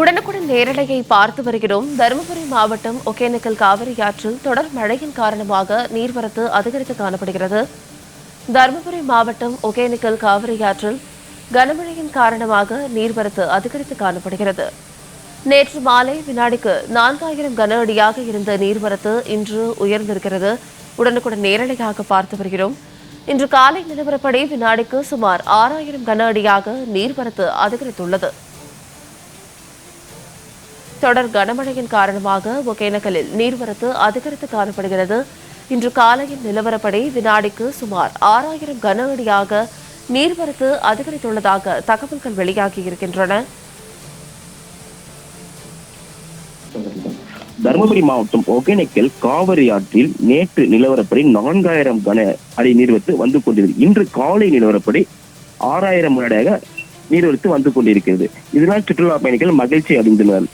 உடனுக்குடன் நேரலையை பார்த்து வருகிறோம். தருமபுரி மாவட்டம் ஒகேனக்கல் காவிரி ஆற்றில் தொடர் மழையின் காரணமாக நீர்வரத்து அதிகரித்து காணப்படுகிறது. தருமபுரி மாவட்டம் ஒகேனக்கல் காவிரி ஆற்றில் கனமழையின் காரணமாக நீர்வரத்து அதிகரித்து காணப்படுகிறது. நேற்று மாலை வினாடிக்கு நான்காயிரம் கன அடியாக இருந்த நீர்வரத்து இன்று உயர்ந்திருக்கிறது. உடனுக்குடன் நேரலையாக பார்த்து வருகிறோம். இன்று காலை நிலவரப்படி வினாடிக்கு சுமார் ஆறாயிரம் கன அடியாக நீர்வரத்து அதிகரித்துள்ளது. தொடர் கனமழையின் காரணமாக ஒகேனக்கலில் நீர்வரத்து அதிகரித்து காணப்படுகிறது. இன்று காலையின் நிலவரப்படி வினாடிக்கு சுமார் ஆறாயிரம் கன அடியாக நீர்வரத்து அதிகரித்துள்ளதாக தகவல்கள் வெளியாகி இருக்கின்றன. தருமபுரி மாவட்டம் ஒகேனக்கல் காவிரி ஆற்றில் நேற்று நிலவரப்படி நான்காயிரம் கன அடி நீர்வரத்து வந்து கொண்டிருக்கிறது. இன்று காலை நிலவரப்படி ஆறாயிரம் அடியாக நீர்வரத்து வந்து கொண்டிருக்கிறது. இதனால் சுற்றுலா பயணிகள் மகிழ்ச்சி அடைந்துள்ளனர்.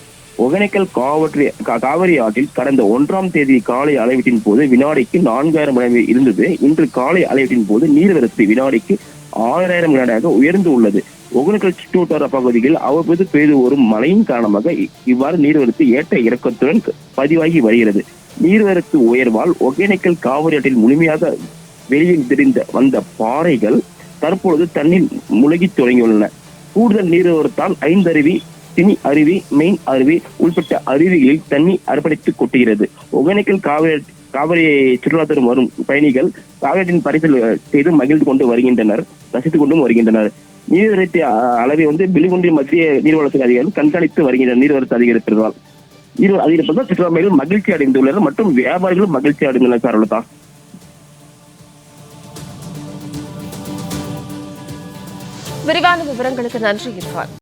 ஒகேனக்கல் காவிரி காவிரி ஆற்றில் கடந்த ஒன்றாம் தேதி காலை அளவீட்டின் போது வினாடிக்கு நான்காயிரம் அளவு இருந்தது. இன்று காலை அளவீட்டின் போது நீர்வரத்து வினாடிக்கு ஆறாயிரம் வினாடியாக உயர்ந்து உள்ளது. ஒகேனக்கல் சுற்றுவட்டார பகுதிகளில் அவ்வப்போது பெய்து வரும் மழையின் காரணமாக இவ்வாறு நீர்வரத்து ஏற்ற இறக்கத்துடன் பதிவாகி வருகிறது. நீர்வரத்து உயர்வால் ஒகேனக்கல் காவிரி ஆற்றில் முழுமையாக வெளியில் தெரிந்த வந்த பாறைகள் தற்பொழுது தண்ணீர் முழுகித் தொடங்கியுள்ளன. கூடுதல் நீர்வரத்தால் ஐந்தருவி தினி அருவி மெயின் அருவி உள்பட்ட அருவிகளில் தண்ணீர் அர்ப்பணித்து கொட்டுகிறது. ஒகேனக்கல் காவிரி காவிரி சுற்றுலாத்துறை வரும் பயணிகள் காவிரியின் பரிசல் செய்து மகிழ்ந்து கொண்டு வருகின்றனர் ரசித்துக் கொண்டும் வருகின்றனர். நீர்வரத்து அளவை வந்து பிலிகுண்டி மத்திய நீர்வளத்துறை அதிகாரிகள் கண்காணித்து வருகின்றனர் நீர்வரத்து அதிகரித்திருந்தால். நீர் அதிகரிப்பதால் சுற்றுலா பயணிகள் மகிழ்ச்சி அடைந்துள்ளனர் மற்றும் வியாபாரிகளும் மகிழ்ச்சி அடைந்துள்ளனர் சார்லதா விரிவான விவரங்களுக்கு நன்றி இர்ஃபான்